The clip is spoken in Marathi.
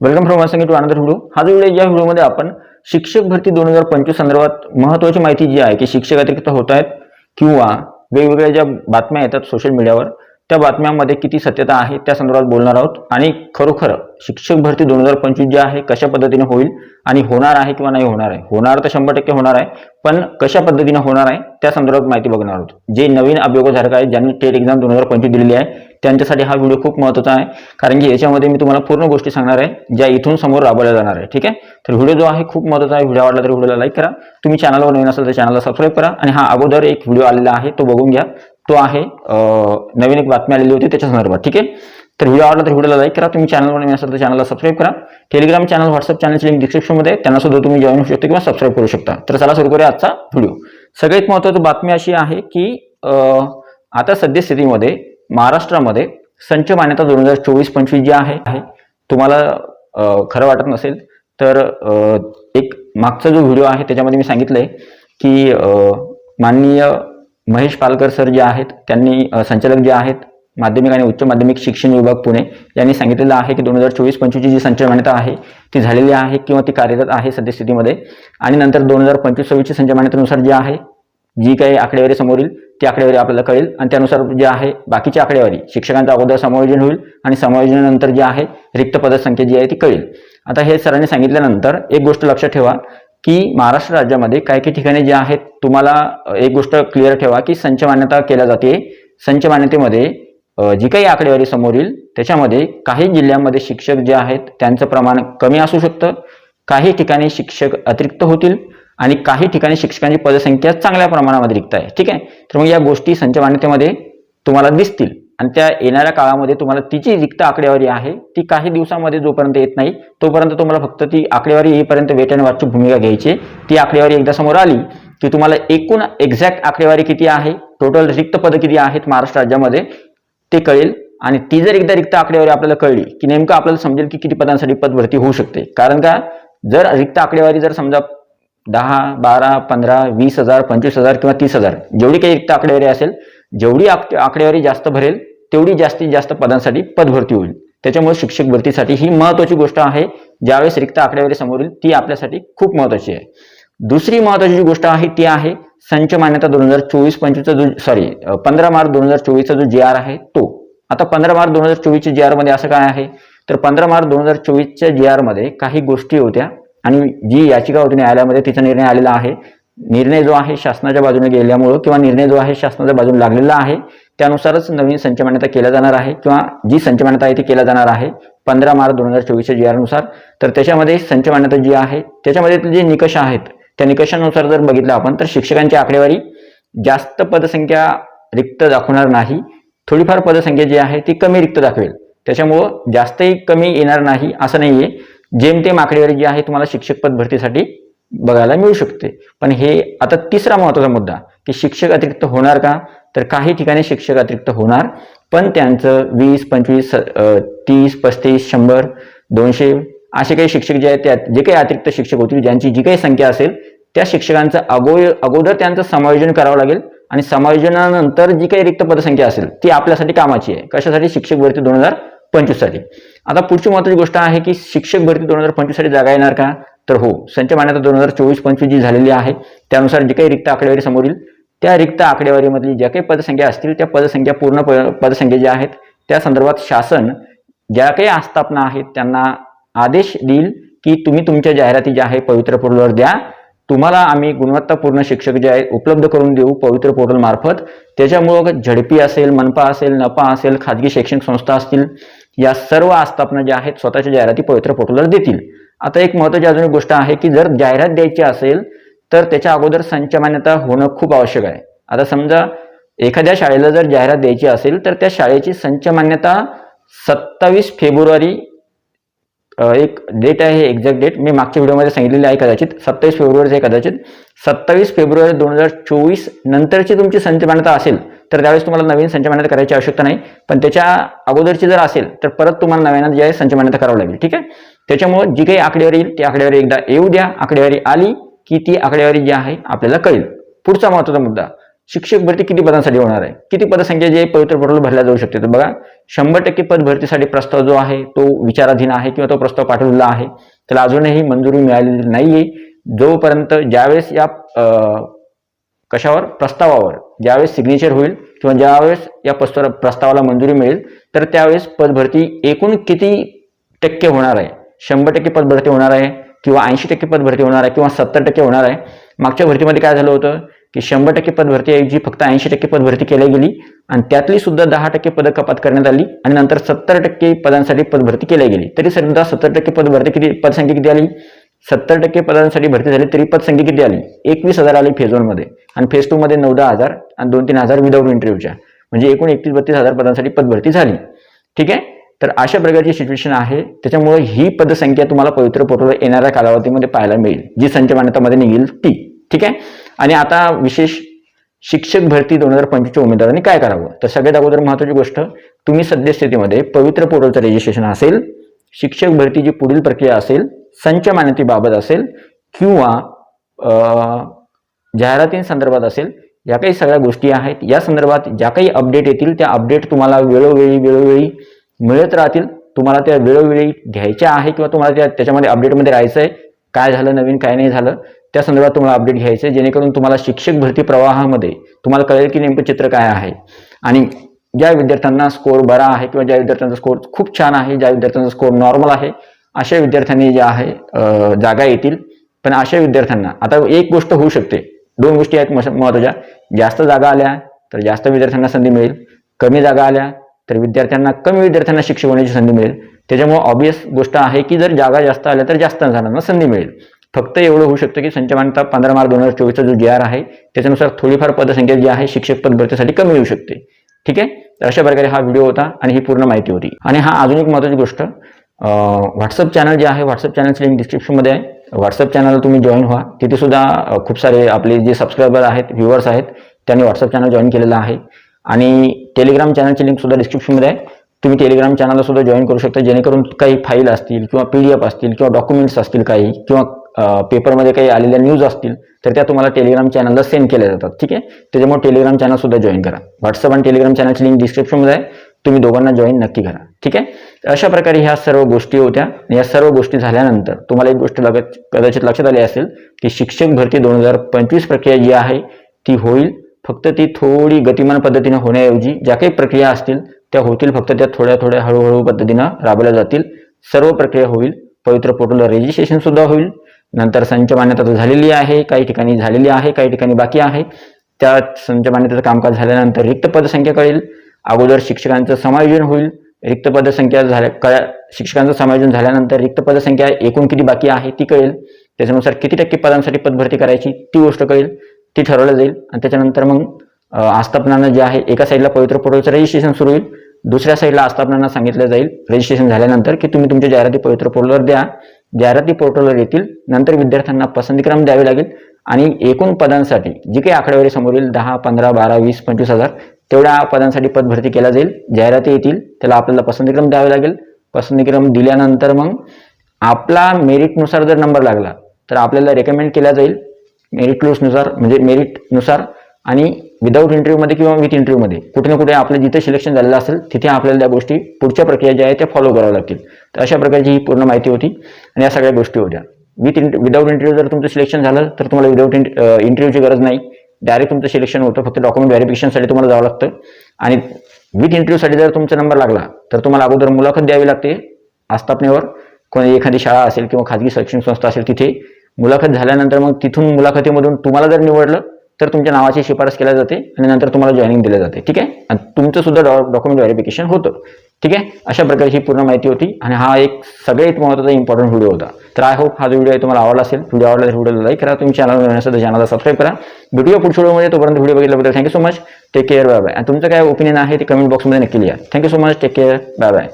Welcome from Sangeet to another video हा जो व्हिडिओ या व्हिडिओमध्ये आपण शिक्षक भरती दोन हजार पंचवीस संदर्भात महत्वाची माहिती जी आहे की शिक्षक अतिरिक्त होत आहेत किंवा वेगवेगळ्या ज्या बातम्या येतात सोशल मीडियावर त्या बातम्यांमध्ये किती सत्यता आहे त्या संदर्भात बोलणार आहोत. आणि खरोखर शिक्षक भरती दोन हजार पंचवीस जी आहे कशा पद्धतीने होईल आणि होणार आहे किंवा नाही होणार आहे? होणार तर शंभर टक्के होणार आहे पण कशा पद्धतीने होणार आहे त्या संदर्भात माहिती बघणार आहोत. जे नवीन अभियोगधारक आहेत ज्यांनी टेट एक्झाम दोन हजार पंचवीस दिलेली आहे त्यांच्यासाठी हा व्हिडिओ खूप महत्त्वाचा आहे. कारण की याच्यामध्ये मी तुम्हाला पूर्ण गोष्टी सांगणार आहे ज्या इथून समोर राबवल्या जाणार आहे ठीक आहे? तर व्हिडिओ जो आहे खूप महत्त्वाचा आहे. व्हिडिओ आवडला तर व्हिडिओला लाईक करा. तुम्ही चॅनलवर नवीन असाल तर चॅनलला सबस्क्राईब करा. आणि हा अगोदर एक व्हिडिओ आलेला आहे तो बघून घ्या. तो आहे नवीन एक बातमी आलेली होती त्याच्या संदर्भात ठीक आहे? तर व्हिडिओ आवडला तर व्हिडिओला लाईक करा. तुम्ही चॅनलवर नवीन असाल तर चॅनलला सबस्क्राईब करा. टेलिग्राम चॅनल व्हॉट्सअप चॅनलची लिंक डिस्क्रिप्शनमध्ये त्यांना सुद्धा तुम्ही जॉईन होऊ शकता किंवा सबस्क्राईब करू शकता. तर चला सुरू करूया आजचा व्हिडिओ सगळ्यात महत्त्वाची बातमी अशी आहे की आता सद्यस्थितीमध्ये महाराष्ट्रामध्ये संच मान्यता दोन हजार चोवीस पंचवीस जी आहे आहे तुम्हाला खरं वाटत नसेल तर एक मागचा जो व्हिडिओ आहे त्याच्यामध्ये मी सांगितलंय की माननीय महेश पालकर सर जे आहेत त्यांनी संचालक जे आहेत माध्यमिक आणि उच्च माध्यमिक शिक्षण विभाग पुणे यांनी सांगितलेलं आहे की दोन हजार चोवीस पंचवीसची जी संचय मान्यता आहे ती झालेली आहे किंवा ती कार्यरत आहे सद्यस्थितीमध्ये. आणि नंतर दोन हजार पंचवीस सव्वीसची संचय मान्यतेनुसार जी आहे जी काही आकडेवारी समोर येईल ती आकडेवारी आपल्याला कळेल. आणि त्यानुसार जे आहे बाकीची आकडेवारी शिक्षकांचं अगोदर समायोजन होईल आणि समायोजनानंतर जे आहे रिक्त पदसंख्या जी आहे ती कळेल. आता हे सरांनी सांगितल्यानंतर एक गोष्ट लक्षात ठेवा की महाराष्ट्र राज्यामध्ये काही काही ठिकाणी जे आहेत तुम्हाला एक गोष्ट क्लिअर ठेवा की संच मान्यता केल्या जाते. संच मान्यतेमध्ये जी काही आकडेवारी समोर येईल त्याच्यामध्ये काही जिल्ह्यांमध्ये शिक्षक जे आहेत त्यांचं प्रमाण कमी असू शकतं. काही ठिकाणी शिक्षक अतिरिक्त होतील. आणि काही ठिकाणी शिक्षकांची पदसंख्या चांगल्या प्रमाणामध्ये रिक्त आहे. ठीक आहे? तर मग या गोष्टी संच मान्यतेमध्ये तुम्हाला दिसतील. आणि त्या येणाऱ्या काळामध्ये तुम्हाला तिची रिक्त आकडेवारी आहे ती काही दिवसामध्ये जोपर्यंत येत नाही तोपर्यंत तुम्हाला फक्त ती आकडेवारी येईपर्यंत वेट अँड वॉचची भूमिका घ्यायची. ती आकडेवारी एकदा समोर आली की तुम्हाला एकूण एक्झॅक्ट आकडेवारी किती आहे टोटल रिक्त पदं किती आहेत महाराष्ट्र राज्यामध्ये ते कळेल. आणि ती जर एकदा रिक्त आकडेवारी आपल्याला कळली की नेमकं आपल्याला समजेल की किती पदांसाठी पद भरती होऊ शकते. कारण का? जर रिक्त आकडेवारी जर समजा दहा बारा पंधरा वीस हजार पंचवीस हजार किंवा तीस हजार. जेवढी काही रिक्त आकडेवारी असेल जेवढी आक- आकडेवारी जास्त भरेल तेवढी जास्तीत जास्त पदांसाठी पदभरती होईल. त्याच्यामुळे शिक्षक भरतीसाठी ही महत्वाची गोष्ट आहे. ज्यावेळेस रिक्त आकडेवारी समोर येईल ती आपल्यासाठी खूप महत्वाची आहे. दुसरी महत्वाची जी गोष्ट आहे ती आहे संच मान्यता दोन हजार चोवीस पंचवीसचा जो सॉरी पंधरा मार्च दोन हजार चोवीसचा जो जे आर आहे तो. आता पंधरा मार्च दोन हजार चोवीसच्या जी आरमध्ये असं काय आहे? तर पंधरा मार्च दोन हजार चोवीसच्या जी आरमध्ये काही गोष्टी होत्या. आणि जी याचिका होती न्यायालयामध्ये तिचा निर्णय आलेला आहे. निर्णय जो आहे शासनाच्या बाजूने गेल्यामुळं किंवा निर्णय जो आहे शासनाच्या बाजूने लागलेला आहे त्यानुसारच नवीन संच मान्यता केल्या जाणार आहे किंवा जी संच मान्यता आहे ती केल्या जाणार आहे पंधरा मार्च दोन हजार चोवीसच्या जी आरनुसार तर त्याच्यामध्ये संच मान्यता जी आहे त्याच्यामध्ये जे निकष आहेत त्या निकषानुसार जर बघितलं आपण तर शिक्षकांची आकडेवारी जास्त पदसंख्या रिक्त दाखवणार नाही. थोडीफार पदसंख्या जी आहे ती कमी रिक्त दाखवेल. त्याच्यामुळं जास्तही कमी येणार नाही असं नाहीये. जेमतेम आकडेवारी जी आहे तुम्हाला शिक्षक पद भरतीसाठी बघायला मिळू शकते. पण हे आता तिसरा महत्त्वाचा मुद्दा की शिक्षक अतिरिक्त होणार का? तर काही ठिकाणी शिक्षक अतिरिक्त होणार पण त्यांचं वीस पंचवीस तीस पस्तीस शंभर दोनशे असे काही शिक्षक जे आहेत त्यात जे काही अतिरिक्त शिक्षक होतील ज्यांची जी काही संख्या असेल त्या शिक्षकांचं अगो अगोदर त्यांचं समायोजन करावं लागेल आणि समायोजनानंतर जी काही रिक्त पदसंख्या असेल ती आपल्यासाठी कामाची आहे. कशासाठी? शिक्षक भरती दोन हजार पंचवीससाठी आता पुढची महत्वाची गोष्ट आहे की शिक्षक भरती दोन हजार पंचवीससाठी जागा येणार का? तर हो संच मान्यता दोन हजार चोवीस पंचवीस जी झालेली आहे त्यानुसार जी काही रिक्त आकडेवारी समोर येईल त्या रिक्त आकडेवारीमधली ज्या काही पदसंख्या असतील त्या पदसंख्या पूर्ण प- पदसंख्या ज्या आहेत त्या संदर्भात शासन ज्या काही आस्थापना आहेत त्यांना आदेश देईल की तुम्ही तुमच्या जाहिराती ज्या आहे पवित्र पोर्टलवर द्या. तुम्हाला आम्ही गुणवत्तापूर्ण शिक्षक जे आहेत उपलब्ध करून देऊ पवित्र पोर्टल मार्फत. त्याच्यामुळं झडपी असेल मनपा असेल नपा असेल खाजगी शैक्षणिक संस्था असतील या सर्व आस्थापना ज्या आहेत स्वतःच्या जाहिराती पवित्र पोर्टलवर देतील. आता एक महत्वाची अजून एक गोष्ट आहे की जर जाहिरात द्यायची असेल तर त्याच्या अगोदर संचमान्यता होणं खूप आवश्यक आहे. आता समजा एखाद्या शाळेला जर जाहिरात द्यायची असेल तर त्या शाळेची संचमान्यता सत्तावीस फेब्रुवारी एक डेट आहे एक्झॅक्ट डेट मी मागच्या व्हिडिओमध्ये सांगितलेली आहे कदाचित. सत्तावीस फेब्रुवारीचं आहे कदाचित. सत्तावीस फेब्रुवारी दोन हजार चोवीस नंतरची तुमची संचमान्यता असेल तर त्यावेळेस तुम्हाला नवीन संच मान्यता करायची आवश्यकता नाही. पण त्याच्या अगोदरची जर असेल तर परत तुम्हाला नव्यानं जी आहे संच मान्यता करावं लागेल. ठीक आहे? त्याच्यामुळे जी काही आकडेवारी येईल ती आकडेवारी एकदा येऊ द्या. आकडेवारी आली की ती आकडेवारी जी आहे आपल्याला कळेल. पुढचा महत्त्वाचा मुद्दा शिक्षक भरती किती पदांसाठी होणार आहे? किती पदसंख्या जे पवित्र पोर्टल भरल्या जाऊ शकते तर बघा शंभर टक्के पद भरतीसाठी प्रस्ताव जो आहे तो विचाराधीन आहे किंवा तो प्रस्ताव पाठवलेला आहे. त्याला अजूनही मंजुरी मिळालेली नाहीये. जोपर्यंत ज्यावेळेस या कशावर? प्रस्तावावर. ज्यावेळेस सिग्नेचर होईल किंवा ज्यावेळेस या प्रस्ताव प्रस्तावाला मंजुरी मिळेल तर त्यावेळेस पदभरती एकूण किती टक्के होणार आहे? शंभर टक्के पदभरती होणार आहे किंवा ऐंशी टक्के पदभरती होणार आहे किंवा सत्तर टक्के होणार आहे? मागच्या भरतीमध्ये काय झालं होतं? की शंभर टक्के पदभरतीऐवजी फक्त ऐंशी टक्के पदभरती केली गेली आणि त्यातली सुद्धा दहा टक्के पदं कपात करण्यात आली आणि नंतर सत्तर टक्के पदांसाठी पदभरती केली गेली. तरी सुद्धा सत्तर टक्के पदभरती किती पदसंख्या किती आली? सत्तर टक्के पदांसाठी भरती झाली तरी पदसंख्या किती आली? एकवीस हजार आली फेज वनमध्ये आणि फेज टू मध्ये नऊ दहा हजार आणि दोन तीन हजार विदाऊट इंटरव्ह्यूच्या म्हणजे एकूण एकतीस बत्तीस हजार पदांसाठी पदभरती झाली. ठीक आहे? तर अशा प्रकारची सिच्युएशन आहे. त्याच्यामुळे ही पदसंख्या तुम्हाला पवित्र पोर्टलवर येणाऱ्या कालावधीमध्ये पाहायला मिळेल जी संच मान्यतामध्ये निघेल ती. ठीक आहे? आणि आता विशेष शिक्षक भरती दोन हजार पंचवीसच्या उमेदवारांनी काय करावं? तर सगळ्यात अगोदर महत्वाची गोष्ट तुम्ही सद्यस्थितीमध्ये पवित्र पोर्टलचं रजिस्ट्रेशन असेल शिक्षक भरतीची पुढील प्रक्रिया असेल संच मान्यतेबाबत असेल किंवा जाहिरातींसंदर्भात असेल या काही सगळ्या गोष्टी आहेत. या संदर्भात ज्या काही अपडेट येतील त्या अपडेट तुम्हाला वेळोवेळी वेळोवेळी मिळत राहतील. तुम्हाला त्या वेळोवेळी घ्यायच्या आहे किंवा तुम्हाला त्या त्याच्यामध्ये अपडेटमध्ये राहायचं आहे काय झालं नवीन काय नाही झालं त्या संदर्भात तुम्हाला अपडेट घ्यायचं आहे जेणेकरून तुम्हाला शिक्षक भरती प्रवाहामध्ये तुम्हाला कळेल की नेमकं चित्र काय आहे. आणि ज्या विद्यार्थ्यांना स्कोर बरा आहे किंवा ज्या विद्यार्थ्यांचा स्कोर खूप छान आहे ज्या विद्यार्थ्यांचा स्कोर नॉर्मल आहे अशा विद्यार्थ्यांनी ज्या आहे जागा येतील. पण अशा विद्यार्थ्यांना आता एक गोष्ट होऊ शकते. दोन गोष्टी आहेत महत्त्वाच्या जास्त जागा आल्या तर जास्त विद्यार्थ्यांना संधी मिळेल. कमी जागा आल्या तर विद्यार्थ्यांना कमी विद्यार्थ्यांना शिक्षक होण्याची संधी मिळेल. त्याच्यामुळे ऑबियस गोष्ट आहे की जर जागा जास्त आल्या तर जास्त जणांना संधी मिळेल. फक्त एवढं होऊ शकतं की संचमानता पंधरा मार्च दोन हजार चोवीसचा जो जी आर आहे त्याच्यानुसार थोडीफार पदसंख्या जी आहे शिक्षक पद भरतीसाठी कमी येऊ शकते. ठीक आहे? तर अशा प्रकारे हा व्हिडिओ होता आणि ही पूर्ण माहिती होती. आणि हा अजून एक महत्वाची गोष्ट व्हॉट्सअप चॅनल जे आहे व्हॉट्सअप चॅनलची लिंक डिस्क्रिप्शनमध्ये आहे. व्हॉट्सअप चॅनल तुम्ही जॉईन व्हा. तिथे सुद्धा खूप सारे आपले जे सबस्क्रायबर आहेत व्ह्युअर्स आहेत त्यांनी व्हॉट्सअप चॅनल जॉईन केलेलं आहे. आणि टेलिग्राम चॅनलची लिंक सुद्धा डिस्क्रिप्शनमध्ये आहे. तुम्ही टेलिग्राम चॅनलला सुद्धा जॉईन करू शकता. जेणेकरून काही फाईल असतील किंवा पी डी एफ असतील किंवा डॉक्युमेंट्स असतील काही किंवा पेपरमध्ये काही आलेल्या न्यूज असतील तर त्या तुम्हाला टेलिग्राम चॅनलला सेंड केल्या जातात. ठीक आहे? त्याच्यामुळे टेलिग्राम चॅनल सुद्धा जॉईन करा. व्हॉट्सअप आणि टेलिग्राम चॅनलची लिंक डिस्क्रिप्शनमध्ये आहे. तुम्ही दोघांना जॉईन नक्की करा. ठीक आहे? तर अशा प्रकारे ह्या सर्व गोष्टी होत्या. या सर्व गोष्टी झाल्यानंतर तुम्हाला एक गोष्ट लगत कदाचित लक्षात आली असेल की शिक्षक भरती दोन हजार पंचवीस प्रक्रिया जी आहे ती होईल फक्त ती थोडी गतिमान पद्धतीने होण्याऐवजी ज्या काही प्रक्रिया असतील त्या होतील फक्त त्या थोड्या थोड्या हळूहळू पद्धतीनं राबवल्या जातील. सर्व प्रक्रिया होईल. पवित्र पोर्टलला रजिस्ट्रेशन सुद्धा होईल. नंतर संच मान्यता तर झालेली आहे काही ठिकाणी झालेली आहे काही ठिकाणी बाकी आहे. त्या संच मान्यतेचं कामकाज झाल्यानंतर रिक्त पदसंख्या कळेल. अगोदर शिक्षकांचं समायोजन होईल. रिक्त पदसंख्या झाल्या कळ्या शिक्षकांचं समायोजन झाल्यानंतर रिक्त पदसंख्या एकूण किती बाकी आहे ती कळेल. त्याच्यानुसार किती टक्के पदांसाठी पदभरती करायची ती गोष्ट कळेल ती ठरवलं जाईल. आणि त्याच्यानंतर मग आस्थापनानं जे आहे एका साईडला पवित्र पोर्टलचं रजिस्ट्रेशन सुरू होईल. दुसऱ्या साईडला आस्थापनांना सांगितलं जाईल रजिस्ट्रेशन झाल्यानंतर की तुम्ही तुमच्या जाहिराती पवित्र पोर्टलवर द्या. जाहिराती पोर्टलवर येतील नंतर विद्यार्थ्यांना पसंतीक्रम द्यावे लागेल. आणि एकूण पदांसाठी जी काही आकडेवारी समोर येईल दहा पंधरा बारा वीस पंचवीस हजार तेवढ्या पदांसाठी पद भरती केला जाईल. जाहिराती येतील त्याला आपल्याला पसंतीक्रम द्यावे लागेल. पसंतीक्रम दिल्यानंतर मग आपला मेरिटनुसार जर नंबर लागला तर आपल्याला रेकमेंड केला जाईल मेरिटनुसार म्हणजे मेरिटनुसार आणि विदाऊट इंटरव्ह्यूमध्ये किंवा विथ इंटरव्ह्यूमध्ये कुठे ना कुठे आपलं जिथे सिलेक्शन झालेलं असेल तिथे आपल्याला त्या गोष्टी पुढच्या प्रक्रिया ज्या आहेत त्या फॉलो कराव्या लागतील. तर अशा प्रकारची ही पूर्ण माहिती होती. आणि या सगळ्या गोष्टी होत्या. विथ इंट विदाऊट इंटरव्ह्यू जर तुमचं सिलेक्शन झालं तर तुम्हाला विदाऊट इंटरव्ह्यूची गरज नाही. डायरेक्ट तुमचं सिलेक्शन होतं फक्त डॉक्युमेंट व्हेरिफिकेशनसाठी तुम्हाला जावं लागतं. आणि विथ इंटरव्ह्यूसाठी जर तुमचा नंबर लागला तर तुम्हाला अगोदर मुलाखत द्यावी लागते आस्थापनेवर. कोणी एखादी शाळा असेल किंवा खाजगी शैक्षणिक संस्था असेल तिथे मुलाखत झाल्यानंतर मग तिथून मुलाखतीमधून तुम्हाला जर निवडलं तर तुमच्या नावाची शिफारस केल्या जाते आणि नंतर तुम्हाला जॉईनिंग दिलं जाते. ठीक आहे? आणि तुमचं सुद्धा डॉक्युमेंट व्हेरिफिकेशन होतं. ठीक आहे? अशा प्रकारची पूर्ण माहिती होती आणि हा एक सगळ्यात महत्त्वाचा इम्पॉर्टंट व्हिडिओ होता. तर आय होप हा जो व्हिडिओ आहे तुम्हाला आवडला असेल व्हिडिओ आवडला तर व्हिडिओला लाईक करा. तुम्ही चॅनल नसेल तर चॅनलला सबस्क्राईब करा. व्हिडिओ पुढच्या व्हिडिओमध्ये तोपर्यंत video बघितल्याबद्दल thank you so much take care bye bye आणि तुमचं काय ओपिनियन आहे ते कमेंट बॉक्समध्ये नक्की लिहा. Thank you so much take care bye bye